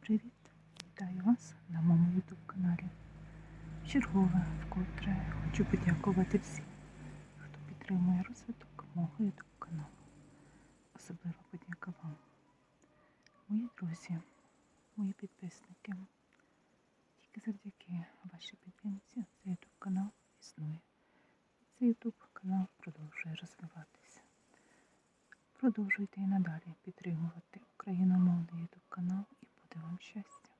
Привіт! Вітаю вас на моєму YouTube каналі. Чергове вкотре хочу подякувати всім, хто підтримує розвиток мого YouTube каналу. Особливо подяка вам. Мої друзі, мої підписники. Тільки завдяки вашій підтримці цей YouTube канал існує. Цей YouTube канал продовжує розвиватися. Продовжуйте і надалі підтримувати україномовний YouTube канал і буде вам щастя.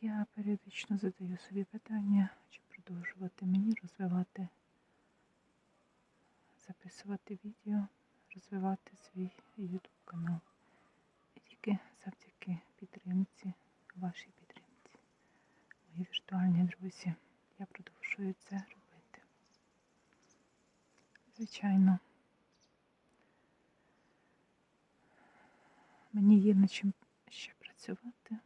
Я періодично задаю собі питання, чи продовжувати мені розвивати, записувати відео, розвивати свій YouTube канал. І тільки завдяки підтримці, вашій підтримці, мої віртуальні друзі, я продовжую це робити. Звичайно. Мені є над чим ще працювати.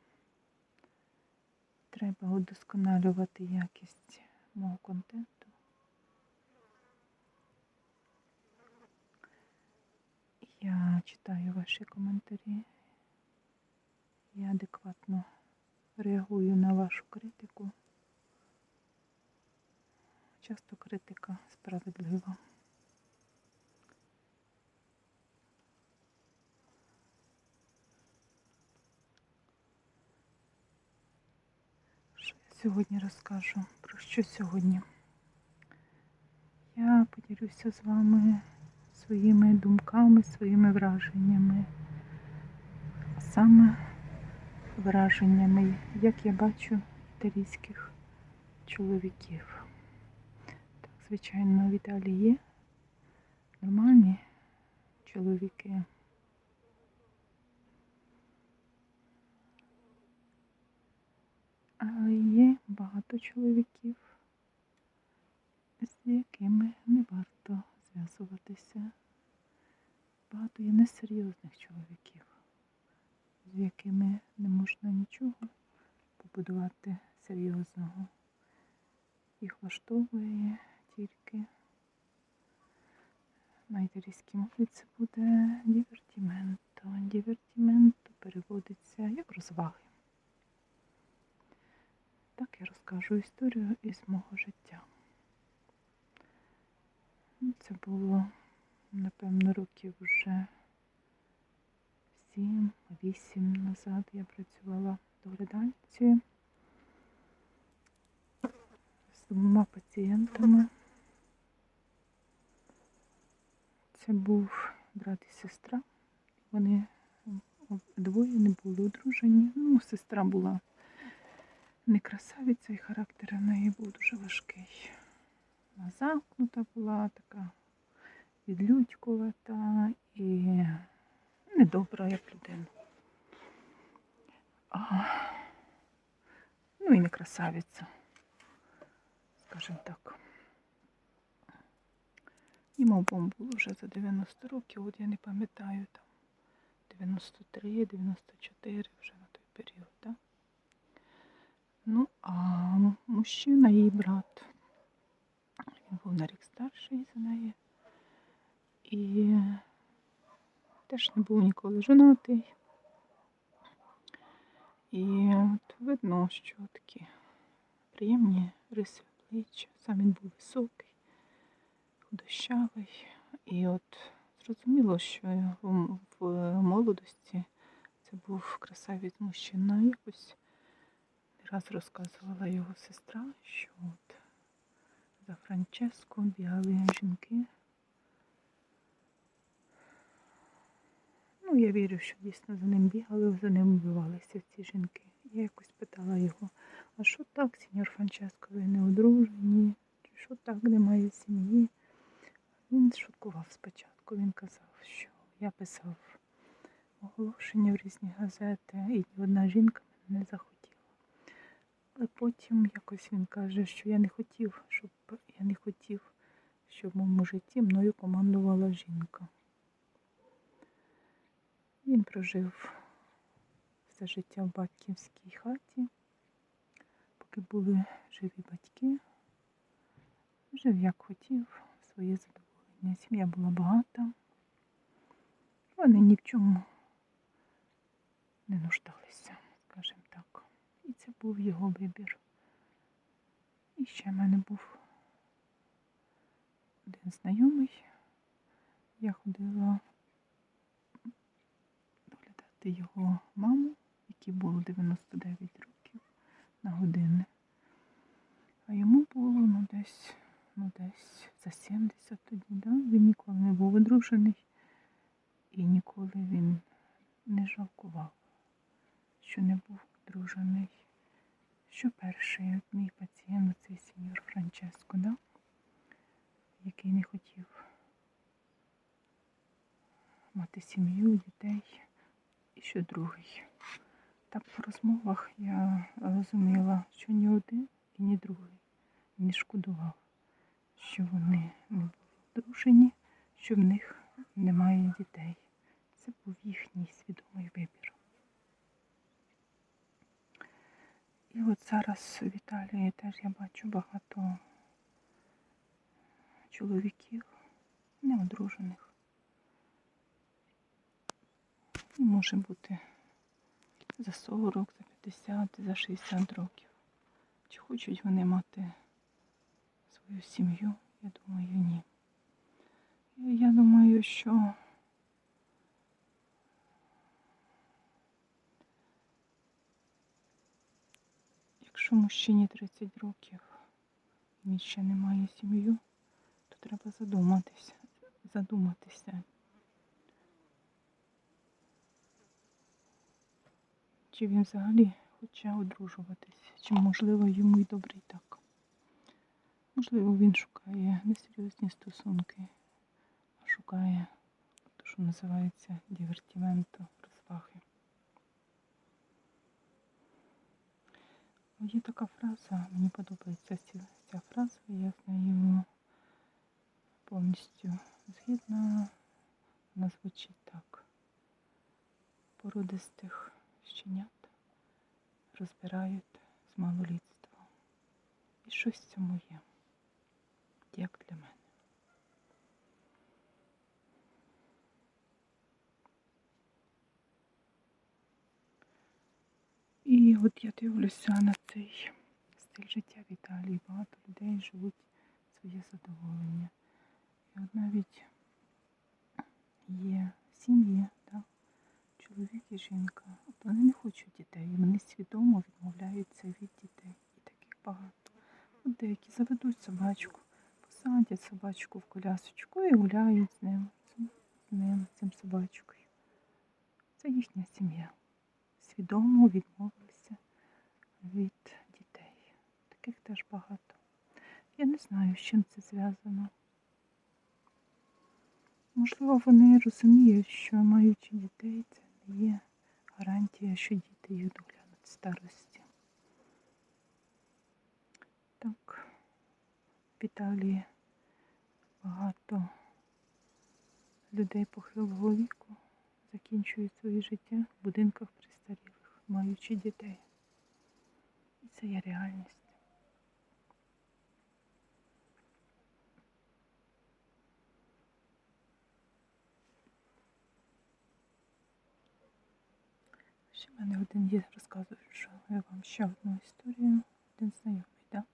Треба удосконалювати якість мого контенту. Я читаю ваші коментарі. Я адекватно реагую на вашу критику. Часто критика справедлива. Що я сьогодні розкажу? Про що сьогодні? Я поділюся з вами своїми думками, своїми враженнями. Саме враженнями, як я бачу італійських чоловіків. Так, звичайно, в Італії є нормальні чоловіки. Є багато чоловіків, з якими не варто зв'язуватися. Багато є несерйозних чоловіків, з якими не можна нічого побудувати серйозного. Їх влаштовує тільки на італійській мові це буде дівертіменто. Дівертіменто переводиться як розваги. Так я розкажу історію із мого життя. Ну, Це було, напевно, років вже 7-8 назад я працювала в доглядальці з двома пацієнтами. Це був брат і сестра. Вони двоє не були одружені. Ну, сестра була не красавиця, і характер в неї був дуже важкий. Вона замкнута була, така відлюдькувата і недобра, як людина. А, ну і не красавиця, скажімо так. Їм обом було вже за 90 років, от я не пам'ятаю там 93, 94 вже на той період, так? Ну, а мужчина, її брат, він був на рік старший за неї. І теж не був ніколи женатий. І от видно, що такі приємні риси обличчя. Сам він був високий, худощавий. І от зрозуміло, що в, молодості це був красавець мужчина. Якось раз розказувала його сестра, що от за Франческо бігали жінки. Ну, я вірю, що дійсно за ним бігали, за ним вбивалися ці жінки. Я якось питала його, а що так, сеньор Франческо, ви не одружені? Чи що так, немає сім'ї? Він шуткував спочатку. Він казав, що я писав оголошення в різні газети, і одна жінка мене не захотіла. Але потім якось він каже, що я не хотів, щоб я не хотів, щоб в моєму житті мною командувала жінка. Він прожив все життя в батьківській хаті, поки були живі батьки. Жив як хотів, своє задоволення. Сім'я була багата. Вони ні в чому не нуждалися, скажімо був його вибір. І ще в мене був один знайомий. Я ходила доглядати його маму, якій було 99 років на години. А йому було ну, десь, ну, десь за 70 тоді, да? він ніколи не був одружений і ніколи він не жалкував, що не був одружений. Що перший от мій пацієнт, цей сеньор Франческо, да? який не хотів мати сім'ю, дітей. І що другий. Так по розмовах я розуміла, що ні один і ні другий не шкодував, що вони не були одружені, що в них немає дітей. Це був їхній свідомий вибір. І от зараз в Італії теж я бачу багато чоловіків неодружених. Може бути за 40, за 50, за 60 років. Чи хочуть вони мати свою сім'ю? Я думаю, ні. Я думаю, що якщо мужчині 30 років і він ще не має сім'ю, то треба задуматися, задуматися. Чи він взагалі хоче одружуватись, чи можливо йому й добре і так. Можливо, він шукає не серйозні стосунки, а шукає те, що називається дивертіменто, розваги. Є така фраза, мені подобається ця, фраза, я з нею повністю згідна. Вона звучить так. Породистих щенят розбирають з малолітства. І щось в цьому є, як для мене. І от я дивлюся на цей стиль життя в Італії. Багато людей живуть своє задоволення. І от навіть є сім'ї, чоловік і жінка. Вони не хочуть дітей, вони свідомо відмовляються від дітей. І таких багато. От деякі заведуть собачку, посадять собачку в колясочку і гуляють з ним, з ним, цим собачкою. Це їхня сім'я. Свідомо відмовилися від дітей. Таких теж багато. Я не знаю, з чим це зв'язано. Можливо, вони розуміють, що маючи дітей, це не є гарантія, що діти їх доглянуть старості. Так, в Італії багато людей похилого віку закінчують своє життя в будинках престарілих, маючи дітей. І це є реальність. Ще в мене один є, розказую, що я вам ще одну історію. Один знайомий, так?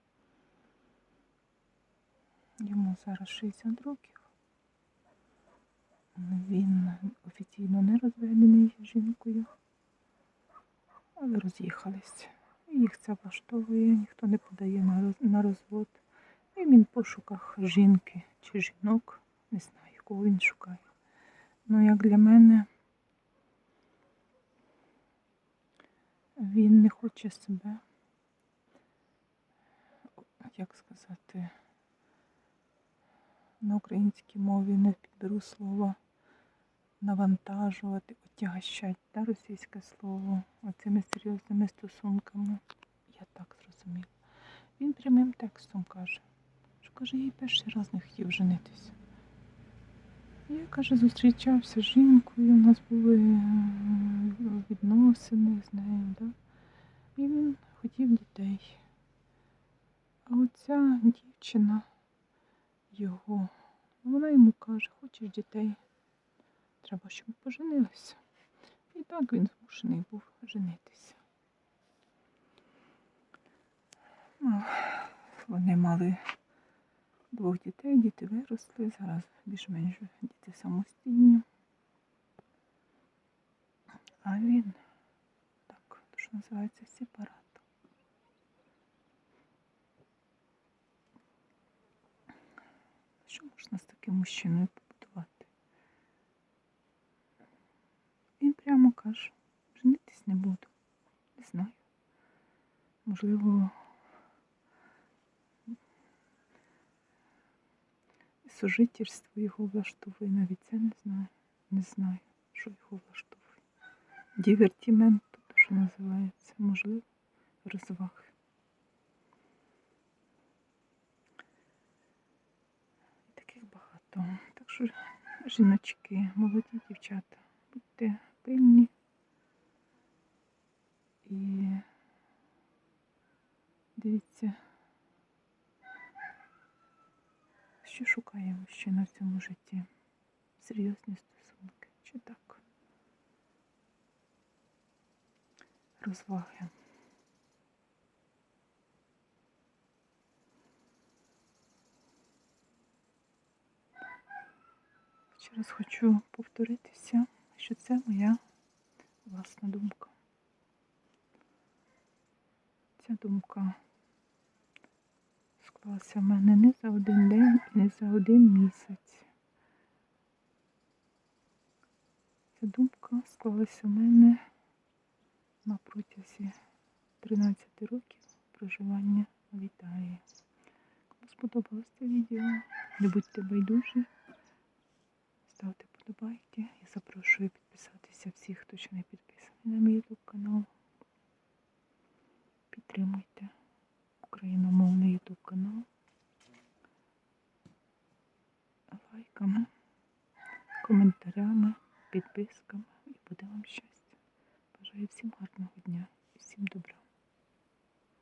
Йому зараз 60 років. Він офіційно не розведений жінкою, але роз'їхались. Їх це влаштовує, ніхто не подає на розвод. І він в пошуках жінки чи жінок, не знаю, кого він шукає. Ну, як для мене, він не хоче себе, як сказати, на українській мові не підберу слова навантажувати, отягощать, да, російське слово, оцими серйозними стосунками. Я так зрозуміла. Він прямим текстом каже, що каже, я й перший раз не хотів женитися. Я, каже, зустрічався з жінкою, у нас були е, відносини з нею, да? І він хотів дітей. А оця дівчина його, вона йому каже, хочеш дітей, треба, щоб поженилися. І так він змушений. був женитися. Ну, вони мали двох дітей, діти виросли, зараз більш-менш діти самостійні. А він називається сепарат. Що можна з таким мужчиною побудувати? Він прямо каже, женитись не буду. Не знаю. Можливо, сожительство його влаштовує, навіть це не знаю. Не знаю, що його влаштовує. Дівертімент, називається, можливо, розваги. Таких багато. Так що, жіночки, молоді дівчата, будьте пильні і дивіться, що шукає мужчина в цьому житті. Серйозні стосунки. Чи так? Розваги. Ще раз хочу повторитися, що це моя власна думка. Ця думка склалася в мене не за один день і не за один місяць. Ця думка склалася в мене на протязі 13 років проживання в Італії. Кому сподобалось це відео, не будьте байдужі. Ставте подобайки. Я запрошую підписатися всіх, хто ще не підписаний на мій YouTube